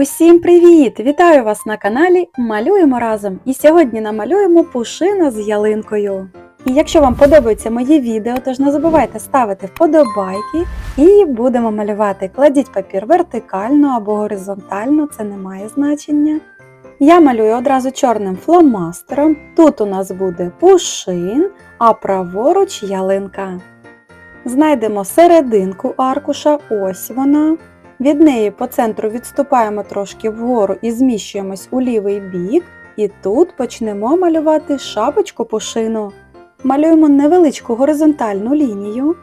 Усім привіт! Вітаю вас на каналі Малюємо разом! І сьогодні намалюємо пушина з ялинкою. І якщо вам подобаються мої відео, тож не забувайте ставити вподобайки і будемо малювати. Кладіть папір вертикально або горизонтально, це не має значення. Я малюю одразу чорним фломастером. Тут у нас буде пушин, а праворуч ялинка. Знайдемо серединку аркуша, ось вона. Від неї по центру відступаємо трошки вгору і зміщуємось у лівий бік. І тут почнемо малювати шапочку пушину. Малюємо невеличку горизонтальну лінію.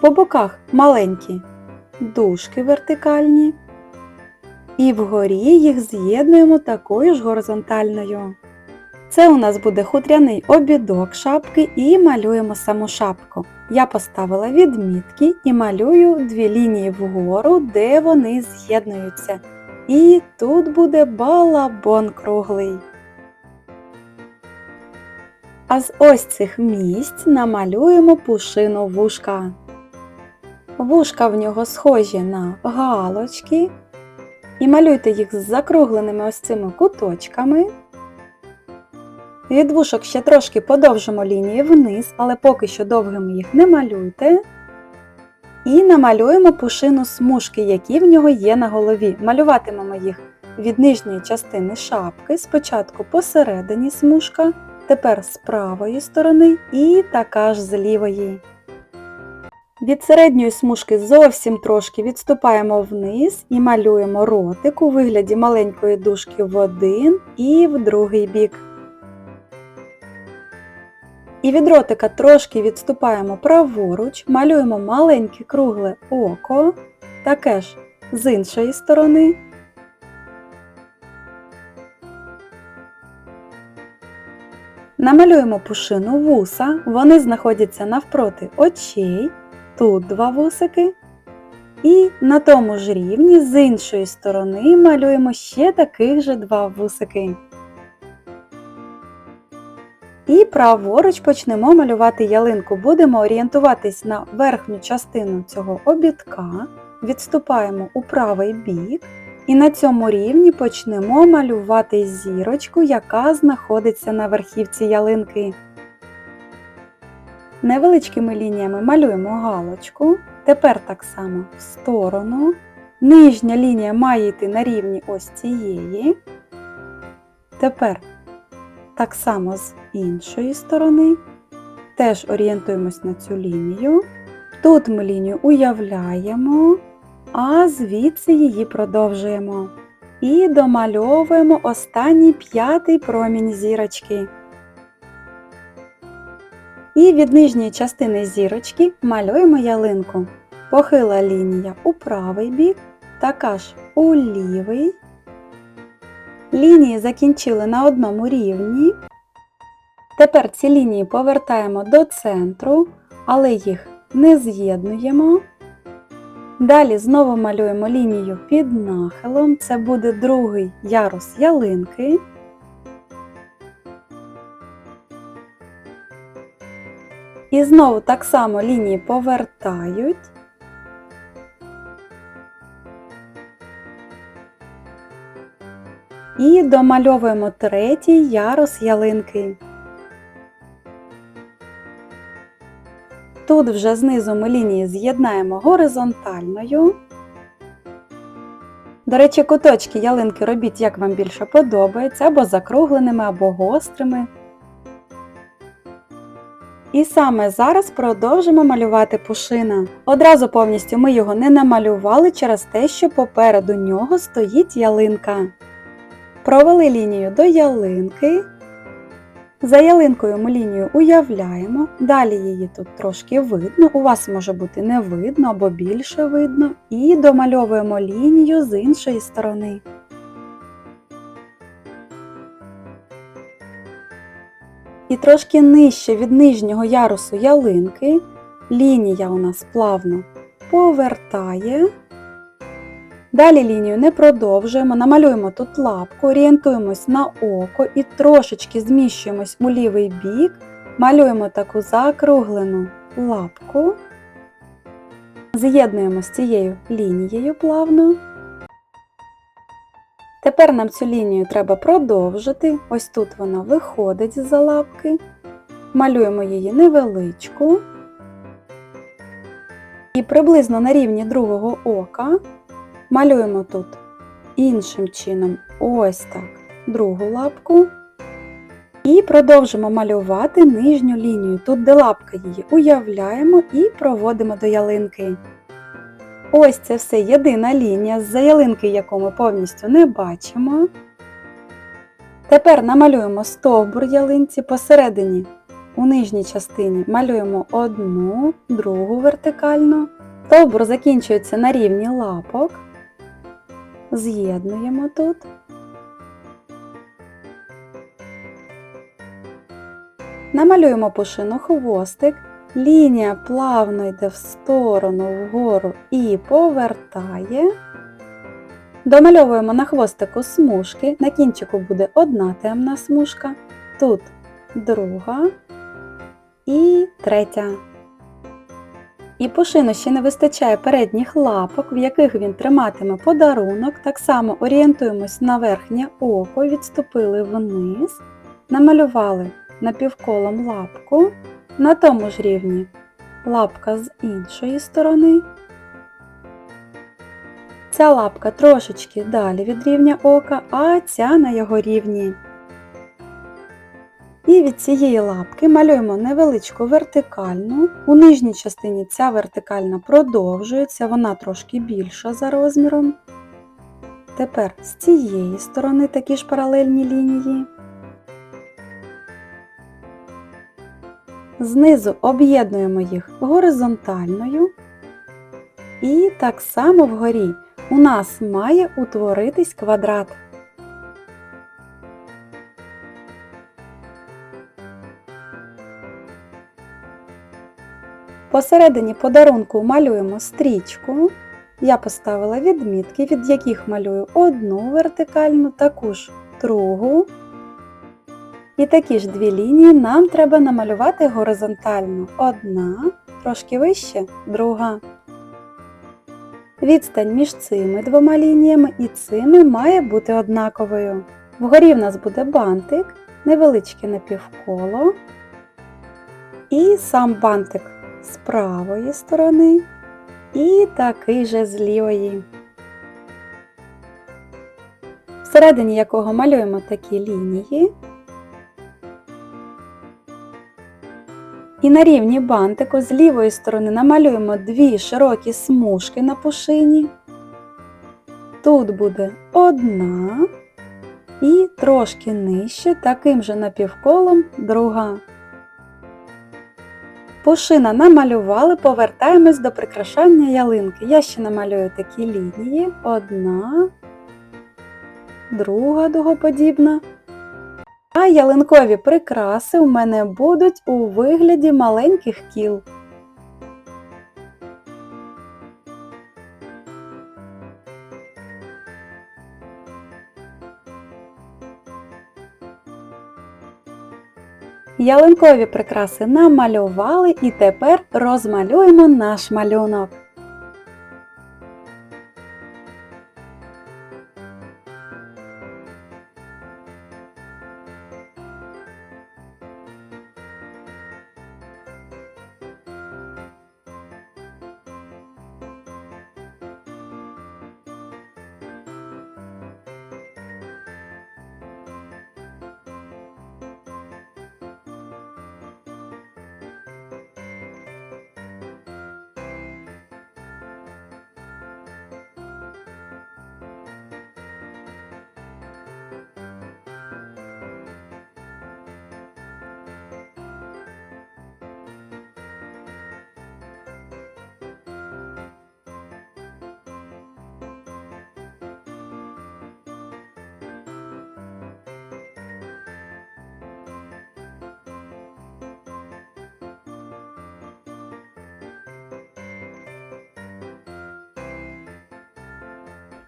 По боках маленькі дужки вертикальні. І вгорі їх з'єднуємо такою ж горизонтальною. Це у нас буде хутряний обідок шапки і малюємо саму шапку. Я поставила відмітки і малюю дві лінії вгору, де вони з'єднуються. І тут буде балабон круглий. А з ось цих місць намалюємо пушину вушка. Вушка в нього схожі на галочки. І малюйте їх з закругленими ось цими куточками. Від вушок ще трошки подовжимо лінії вниз, але поки що довгими їх не малюйте. І намалюємо пушину смужки, які в нього є на голові. Малюватимемо їх від нижньої частини шапки, спочатку посередині смужка, тепер з правої сторони і така ж з лівої. Від середньої смужки зовсім трошки відступаємо вниз і малюємо ротик у вигляді маленької дужки в один і в другий бік. І від ротика трошки відступаємо праворуч, малюємо маленьке кругле око, таке ж з іншої сторони. Намалюємо пушину вуса, вони знаходяться навпроти очей, тут два вусики. І на тому ж рівні з іншої сторони малюємо ще таких же два вусики. І праворуч почнемо малювати ялинку. Будемо орієнтуватись на верхню частину цього обідка, відступаємо у правий бік і на цьому рівні почнемо малювати зірочку, яка знаходиться на верхівці ялинки. Невеличкими лініями малюємо галочку. Тепер так само в сторону. Нижня лінія має йти на рівні ось цієї. Тепер так само з іншої сторони. Теж орієнтуємось на цю лінію. Тут ми лінію уявляємо, а звідси її продовжуємо. І домальовуємо останній п'ятий промінь зірочки. І від нижньої частини зірочки малюємо ялинку. Похила лінія у правий бік, така ж у лівий. Лінії закінчили на одному рівні. Тепер ці лінії повертаємо до центру, але їх не з'єднуємо. Далі знову малюємо лінію під нахилом, це буде другий ярус ялинки. І знову так само лінії повертають. І домальовуємо третій ярус ялинки. Тут вже знизу ми лінії з'єднаємо горизонтальною. До речі, куточки ялинки робіть, як вам більше подобається, або закругленими, або гострими. І саме зараз продовжимо малювати пушина. Одразу повністю ми його не намалювали через те, що попереду нього стоїть ялинка. Провели лінію до ялинки. За ялинкою ми лінію уявляємо, далі її тут трошки видно, у вас може бути не видно або більше видно, і домальовуємо лінію з іншої сторони. І трошки нижче від нижнього ярусу ялинки лінія у нас плавно повертає. Далі лінію не продовжуємо, намалюємо тут лапку, орієнтуємось на око і трошечки зміщуємось у лівий бік, малюємо таку закруглену лапку, з'єднуємо з цією лінією плавно. Тепер нам цю лінію треба продовжити. Ось тут вона виходить з-за лапки. Малюємо її невеличку. І приблизно на рівні другого ока малюємо тут іншим чином ось так другу лапку. І продовжимо малювати нижню лінію. Тут, де лапка її, уявляємо і проводимо до ялинки. Ось це все єдина лінія, з-за ялинки, яку ми повністю не бачимо. Тепер намалюємо стовбур ялинці посередині. У нижній частині малюємо одну, другу вертикальну. Стовбур закінчується на рівні лапок. З'єднуємо тут. Намалюємо пушину хвостик. Лінія плавно йде в сторону, вгору і повертає. Домальовуємо на хвостику смужки. На кінчику буде одна темна смужка, тут друга і третя. І пушину ще не вистачає передніх лапок, в яких він триматиме подарунок. Так само орієнтуємось на верхнє око, відступили вниз, намалювали напівколом лапку. На тому ж рівні лапка з іншої сторони. Ця лапка трошечки далі від рівня ока, а ця на його рівні. І від цієї лапки малюємо невеличку вертикальну. У нижній частині ця вертикальна продовжується, вона трошки більша за розміром. Тепер з цієї сторони такі ж паралельні лінії. Знизу об'єднуємо їх горизонтальною. І так само вгорі у нас має утворитись квадрат. Посередині подарунку малюємо стрічку. Я поставила відмітки, від яких малюю одну вертикальну, таку ж другу. І такі ж дві лінії нам треба намалювати горизонтально. Одна, трошки вище, друга. Відстань між цими двома лініями і цими має бути однаковою. Вгорі в нас буде бантик, невеличке напівколо. І сам бантик з правої сторони. І такий же з лівої. Всередині якого малюємо такі лінії. І на рівні бантику з лівої сторони намалюємо дві широкі смужки на пушині. Тут буде одна і трошки нижче, таким же напівколом друга. Пушина намалювали, повертаємось до прикрашання ялинки. Я ще намалюю такі лінії. Одна, друга дугоподібна. А ялинкові прикраси у мене будуть у вигляді маленьких кіл. Ялинкові прикраси намалювали і тепер розмалюємо наш малюнок.